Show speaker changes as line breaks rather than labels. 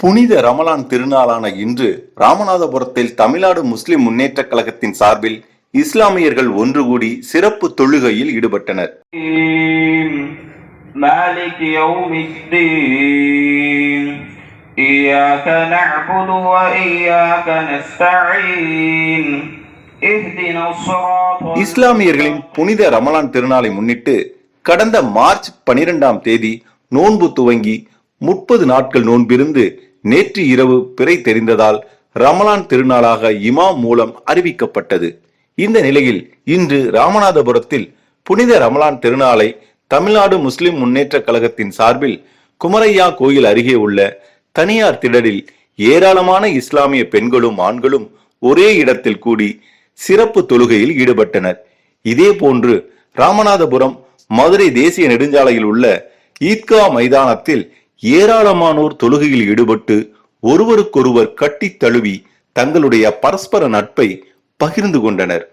புனித ரமலான் திருநாளான இன்று ராமநாதபுரத்தில் தமிழ்நாடு முஸ்லிம் முன்னேற்றக் கழகத்தின் சார்பில் இஸ்லாமியர்கள் ஒன்று கூடி சிறப்பு தொழுகையில் ஈடுபட்டனர்
الرحيم مالك يوم الدين إياك نعبد وإياك نستعين اهدنا الصراط
இஸ்லாமியர்களின் புனித ரமலான் திருநாளை முன்னிட்டு கடந்த மார்ச் பனிரெண்டாம் தேதி நோன்பு துவங்கி முப்பது நாட்கள் நோன்பிருந்து நேற்று இரவு பிறை தெரிந்ததால் ரமலான் திருநாளாக இமாம் மூலம் அறிவிக்கப்பட்டது. இந்த நிலையில் இன்று ராமநாதபுரத்தில் புனித ரமலான் திருநாளை தமிழ்நாடு முஸ்லிம் முன்னேற்ற கழகத்தின் சார்பில் குமரையா கோயில் அருகே உள்ள தனியார் திடலில் ஏராளமான இஸ்லாமிய பெண்களும் ஆண்களும் ஒரே இடத்தில் கூடி சிறப்பு தொழுகையில் ஈடுபட்டனர். இதே போன்று ராமநாதபுரம் மதுரை தேசிய நெடுஞ்சாலையில் உள்ள ஈத்கா மைதானத்தில் ஏராளமானோர் தொழுகையில் ஈடுபட்டு ஒருவருக்கொருவர் கட்டித் தழுவி தங்களுடைய பரஸ்பர நட்பை பகிர்ந்து கொண்டனர்.